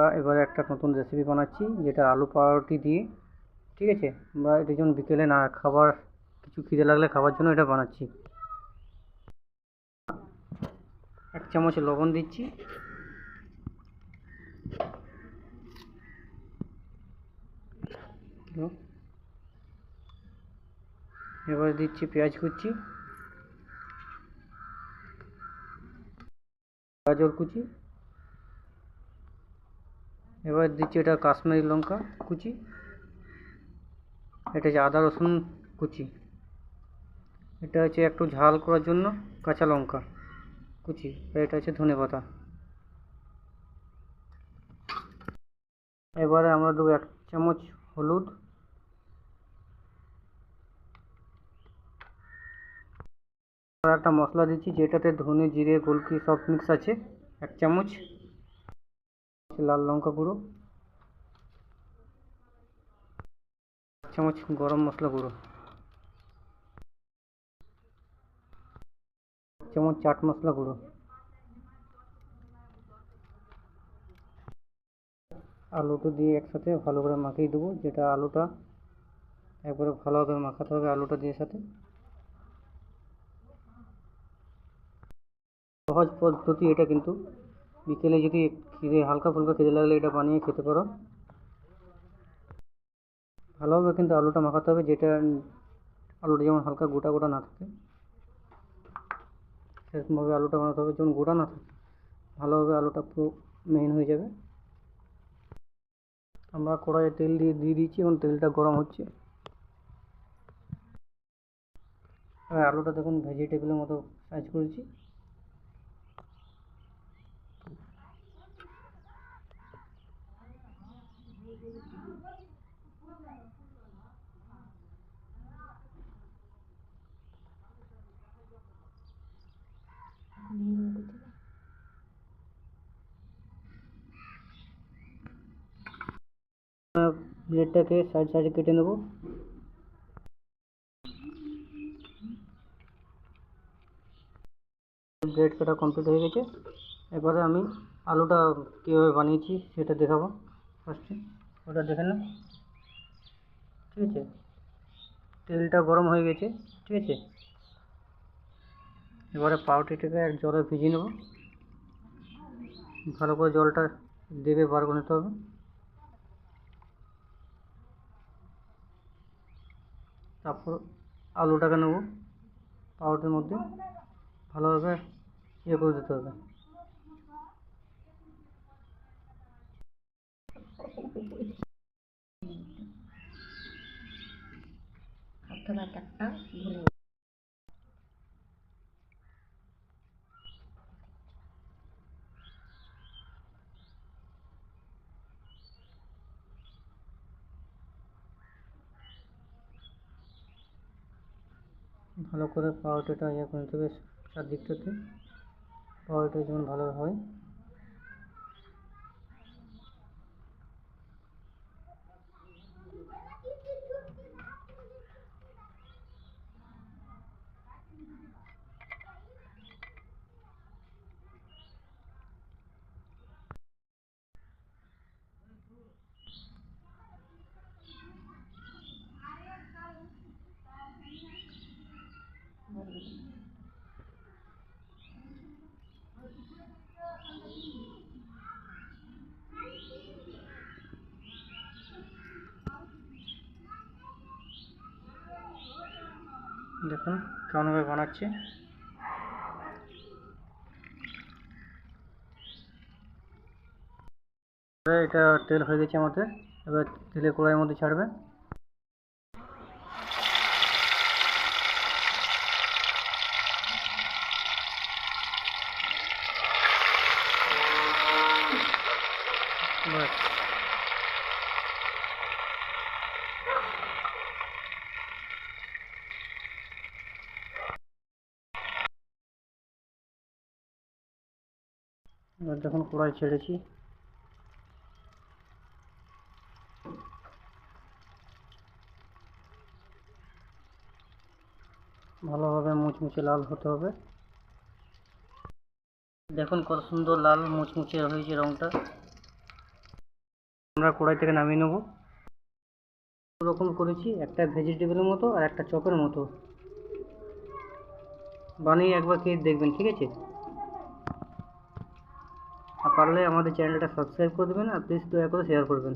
আমরা এবারে একটা নতুন রেসিপি বানাচ্ছি, যেটা আলু পাউরুটি দিয়ে। ঠিক আছে? আমরা এটা যেমন বিকেলে না খাবার, কিছু খিদে লাগলে খাবার জন্য এটা বানাচ্ছি। এক চামচ লবণ দিচ্ছি। এবার দিচ্ছি পেঁয়াজ কুচি। গাজর কুচি। এবার দিচ্ছি এটা কাশ্মীরি লঙ্কা কুচি। এটা হচ্ছে আদা রসুন কুচি। এটা হচ্ছে একটু ঝাল করার জন্য কাঁচা লঙ্কা কুচি। এটা হচ্ছে ধনে পাতা। এবারে আমরা দেবো এক চামচ হলুদ। একটা মশলা দিচ্ছি, যেটাতে ধনে, জিরে, গোলকি সব মিক্স আছে, এক চামচ। লাল লঙ্কা গুঁড়ো, চামচ গরম মশলা গুঁড়ো, চামচ চাট মশলা গুঁড়ো, আলুটা দিয়ে একসাথে ভালো করে মাখিয়ে দেবো। যেটা আলুটা একবারে ভালোভাবে মাখাতে হবে আলুটা দিয়ে সাথে। সহজ পদ্ধতি এটা কিন্তু। বিকেলে যদি খিদে, হালকা ফুলকা খিদে লাগলে এটা বানিয়ে খেতে পারো। ভালোভাবে কিন্তু আলুটা মাখাতে হবে, যেটা আলুটা যেমন হালকা গোটা গোটা না থাকে, সেরকমভাবে আলুটা বানাতে হবে, যেমন গোটা না থাকে, ভালোভাবে আলুটা পুরো মেহিন হয়ে যাবে। আমরা কড়াইয়ে তেল দিয়ে দিয়ে দিয়েছি এবং তেলটা গরম হচ্ছে। আর আলুটা দেখুন ভেজিটেবলের মতো সাইজ করেছি। ব্লেডটাকে সাইড সাইডে কেটে নেব। ব্লেড কাটা কমপ্লিট হয়ে গেছে। এবারে আমি আলুটা কীভাবে বানিয়েছি সেটা দেখাবো। ফার্স্টে ওটা দেখে নাও। ঠিক আছে? তেলটা গরম হয়ে গেছে, ঠিক আছে? এবারে পাউরুটিটাকে এক জলে ভিজিয়ে নেব। ভালো করে জলটা দেবে বার করে নিতে হবে। তারপর আলুটাকে নেব পাউরুটির মধ্যে। ভালোভাবে ইয়ে করে দিতে হবে। ভালো করে পাউরুটিটা ইয়ে করে নিতে হবে। চারদিকটাতে পাউরুটি যেমন ভালো হয় দেখুন কেমনভাবে বানাচ্ছে। এটা তেল হয়ে গেছে আমাদের। এবার তেলে কড়াইয়ের মধ্যে ছাড়বে এবার যখন কড়াই ছেড়েছি। ভালোভাবে মুচমুচে লাল হতে হবে। দেখুন কত সুন্দর লাল মুচমুচে হয়েছে রঙটা আমরা কড়াই থেকে নামিয়ে নেব। রকম করেছি, একটা ভেজিটেবলের মতো আর একটা চপের মতো। বানিয়ে একবার খেয়ে দেখবেন, ঠিক আছে? আর পারলে আমাদের চ্যানেলটা সাবস্ক্রাইব করে দেবেন আর প্লিজ দয়া করে শেয়ার করবেন।